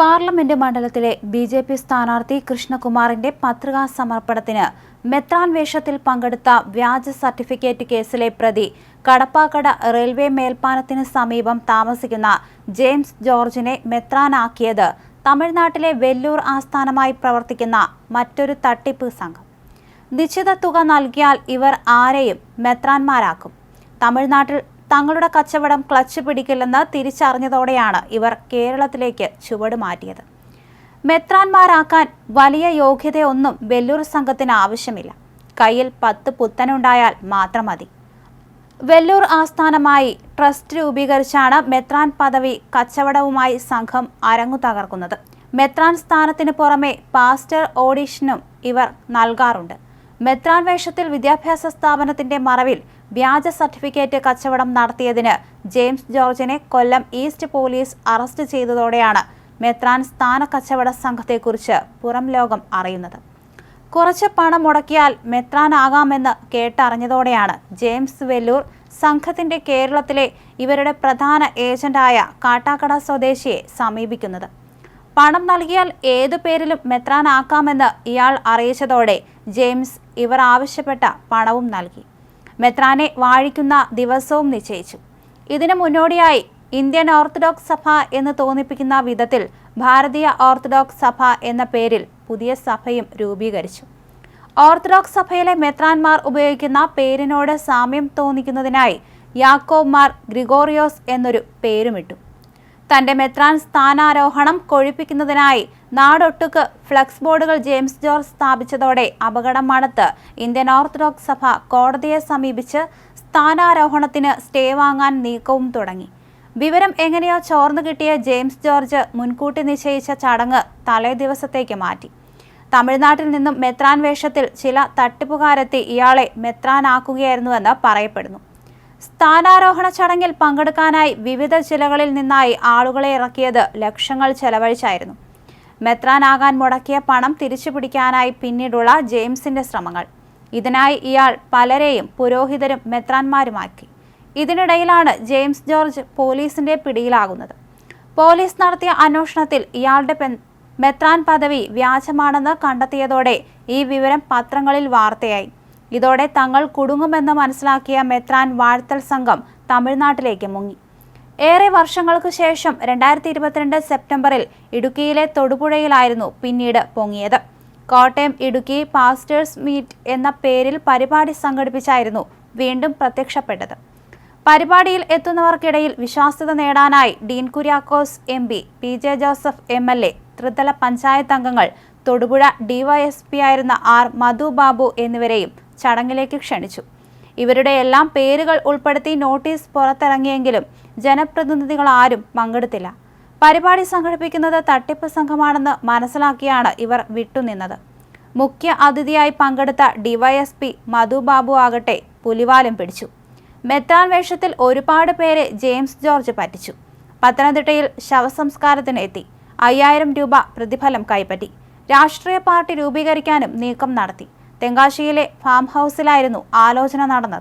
Parliament മണ്ഡലത്തിലെ B J P സ്ഥാനാർത്ഥി കൃഷ്ണകുമാറിന്റെ പത്രികാ സമർപ്പണത്തിന് മെത്രാൻ വേഷത്തിൽ പങ്കെടുത്ത വ്യാജ സർട്ടിഫിക്കറ്റ് കേസിലെ പ്രതി കടപ്പാക്കട റെയിൽവേ മേൽപ്പാലത്തിന് സമീപം താമസിക്കുന്ന ജെയിംസ് ജോർജിനെ മെത്രാനാക്കിയത് തമിഴ്നാട്ടിലെ വെല്ലൂർ ആസ്ഥാനമായി പ്രവർത്തിക്കുന്ന മറ്റൊരു തട്ടിപ്പ് സംഘം. നിശ്ചിത തുക നൽകിയാൽ ഇവർ ആരെയും മെത്രാന്മാരാക്കും. തമിഴ്നാട്ടിൽ തങ്ങളുടെ കച്ചവടം ക്ലച്ച് പിടിക്കില്ലെന്ന് തിരിച്ചറിഞ്ഞതോടെയാണ് ഇവർ കേരളത്തിലേക്ക് ചുവട് മാറ്റിയത്. മെത്രാന്മാരാക്കാൻ വലിയ യോഗ്യതയൊന്നും വെല്ലൂർ സംഘത്തിന് ആവശ്യമില്ല. കയ്യിൽ പത്ത് പുത്തനുണ്ടായാൽ മാത്രം മതി. വെല്ലൂർ ആസ്ഥാനമായി ട്രസ്റ്റ് രൂപീകരിച്ചാണ് മെത്രാൻ പദവി കച്ചവടവുമായി സംഘം അരങ്ങു തകർക്കുന്നത്. മെത്രാൻ സ്ഥാനത്തിന് പുറമെ പാസ്റ്റർ ഓഡിഷനും ഇവർ നൽകാറുണ്ട്. മെത്രാൻ വേഷത്തിൽ വിദ്യാഭ്യാസ സ്ഥാപനത്തിന്റെ മറവിൽ വ്യാജ സർട്ടിഫിക്കറ്റ് കച്ചവടം നടത്തിയതിന് ജെയിംസ് ജോർജിനെ കൊല്ലം ഈസ്റ്റ് പോലീസ് അറസ്റ്റ് ചെയ്തതോടെയാണ് മെത്രാൻ സ്ഥാന കച്ചവട സംഘത്തെക്കുറിച്ച് പുറം ലോകം അറിയുന്നത്. കുറച്ച് പണം മുടക്കിയാൽ മെത്രാനാകാമെന്ന് കേട്ടറിഞ്ഞതോടെയാണ് ജെയിംസ് വെല്ലൂർ സംഘത്തിന്റെ കേരളത്തിലെ ഇവരുടെ പ്രധാന ഏജന്റായ കാട്ടാക്കട സ്വദേശിയെ സമീപിക്കുന്നത്. പണം നൽകിയാൽ ഏതു പേരിലും മെത്രാനാക്കാമെന്ന് ഇയാൾ അറിയിച്ചതോടെ ജെയിംസ് ഇവർ ആവശ്യപ്പെട്ട പണവും നൽകി. മെത്രാനെ വാഴിക്കുന്ന ദിവസവും നിശ്ചയിച്ചു. ഇതിനു മുന്നോടിയായി ഇന്ത്യൻ ഓർത്തഡോക്സ് സഭ എന്ന് തോന്നിപ്പിക്കുന്ന വിധത്തിൽ ഭാരതീയ ഓർത്തഡോക്സ് സഭ എന്ന പേരിൽ പുതിയ സഭയും രൂപീകരിച്ചു. ഓർത്തഡോക്സ് സഭയിലെ മെത്രാൻമാർ ഉപയോഗിക്കുന്ന പേരിനോട് സാമ്യം തോന്നിക്കുന്നതിനായി യാക്കോബ് മാർ ഗ്രിഗോറിയോസ് എന്നൊരു പേരുമിട്ടു. തന്റെ മെത്രാൻ സ്ഥാനാരോഹണം കൊഴിപ്പിക്കുന്നതിനായി നാടൊട്ടുക്ക് ഫ്ലക്സ് ബോർഡുകൾ ജെയിംസ് ജോർജ് സ്ഥാപിച്ചതോടെ അപകടം മണത്ത് ഇന്ത്യൻ ഓർത്തഡോക്സ് സഭ കോടതിയെ സമീപിച്ച് സ്ഥാനാരോഹണത്തിന് സ്റ്റേ വാങ്ങാൻ നീക്കവും തുടങ്ങി. വിവരം എങ്ങനെയോ ചോർന്നു കിട്ടിയ ജെയിംസ് ജോർജ് മുൻകൂട്ടി നിശ്ചയിച്ച ചടങ്ങ് തലേ ദിവസത്തേക്ക് മാറ്റി. തമിഴ്നാട്ടിൽ നിന്നും മെത്രാൻ വേഷത്തിൽ ചില തട്ടിപ്പുകാരെത്തി ഇയാളെ മെത്രാനാക്കുകയായിരുന്നുവെന്ന് പറയപ്പെടുന്നു. സ്ഥാനാരോഹണ ചടങ്ങിൽ പങ്കെടുക്കാനായി വിവിധ ജില്ലകളിൽ നിന്നായി ആളുകളെ ഇറക്കിയത് ലക്ഷങ്ങൾ ചെലവഴിച്ചായിരുന്നു. മെത്രാനാകാൻ മുടക്കിയ പണം തിരിച്ചു പിടിക്കാനായി പിന്നീടുള്ള ജെയിംസിന്റെ ശ്രമങ്ങൾ. ഇതിനായി ഇയാൾ പലരെയും പുരോഹിതരും മെത്രാന്മാരുമാക്കി. ഇതിനിടയിലാണ് ജെയിംസ് ജോർജ് പോലീസിന്റെ പിടിയിലാകുന്നത്. പോലീസ് നടത്തിയ അന്വേഷണത്തിൽ ഇയാളുടെ മെത്രാൻ പദവി വ്യാജമാണെന്ന് കണ്ടെത്തിയതോടെ ഈ വിവരം പത്രങ്ങളിൽ വാർത്തയായി. ഇതോടെ തങ്ങൾ കുടുങ്ങുമെന്ന് മനസ്സിലാക്കിയ മെത്രാൻ വാഴ്ത്തൽ സംഘം തമിഴ്നാട്ടിലേക്ക് മുങ്ങി. ഏറെ വർഷങ്ങൾക്ക് ശേഷം രണ്ടായിരത്തി ഇരുപത്തിരണ്ട് സെപ്റ്റംബറിൽ ഇടുക്കിയിലെ തൊടുപുഴയിലായിരുന്നു പിന്നീട് പൊങ്ങിയത്. കോട്ടയം ഇടുക്കി പാസ്റ്റേഴ്സ് മീറ്റ് എന്ന പേരിൽ പരിപാടി സംഘടിപ്പിച്ചായിരുന്നു വീണ്ടും പ്രത്യക്ഷപ്പെട്ടത്. പരിപാടിയിൽ എത്തുന്നവർക്കിടയിൽ വിശ്വാസ്യത നേടാനായി Dean Kuriakose M P P J Joseph M L A ത്രിതല പഞ്ചായത്ത് അംഗങ്ങൾ തൊടുപുഴ ഡിവൈഎസ്പി ആയിരുന്ന ആർ മധു ബാബു എന്നിവരെയും ചടങ്ങിലേക്ക് ക്ഷണിച്ചു. ഇവരുടെ എല്ലാം പേരുകൾ ഉൾപ്പെടുത്തി നോട്ടീസ് പുറത്തിറങ്ങിയെങ്കിലും ജനപ്രതിനിധികൾ ആരും പങ്കെടുത്തില്ല. പരിപാടി സംഘടിപ്പിക്കുന്നത് തട്ടിപ്പ് സംഘമാണെന്ന് മനസ്സിലാക്കിയാണ് ഇവർ വിട്ടുനിന്നത്. മുഖ്യ അതിഥിയായി പങ്കെടുത്ത ഡിവൈഎസ്പി മധുബാബു ആകട്ടെ പുലിവാലം പിടിച്ചു. മെത്രാൻ വേഷത്തിൽ ഒരുപാട് പേരെ ജെയിംസ് ജോർജ് പറ്റിച്ചു. പത്തനംതിട്ടയിൽ ശവസംസ്കാരത്തിന് എത്തി അയ്യായിരം രൂപ പ്രതിഫലം കൈപ്പറ്റി. രാഷ്ട്രീയ പാർട്ടി രൂപീകരിക്കാനും നീക്കം നടത്തി. തെങ്കാശിയിലെ ഫാം ഹൗസിലായിരുന്നു ആലോചന നടന്നത്.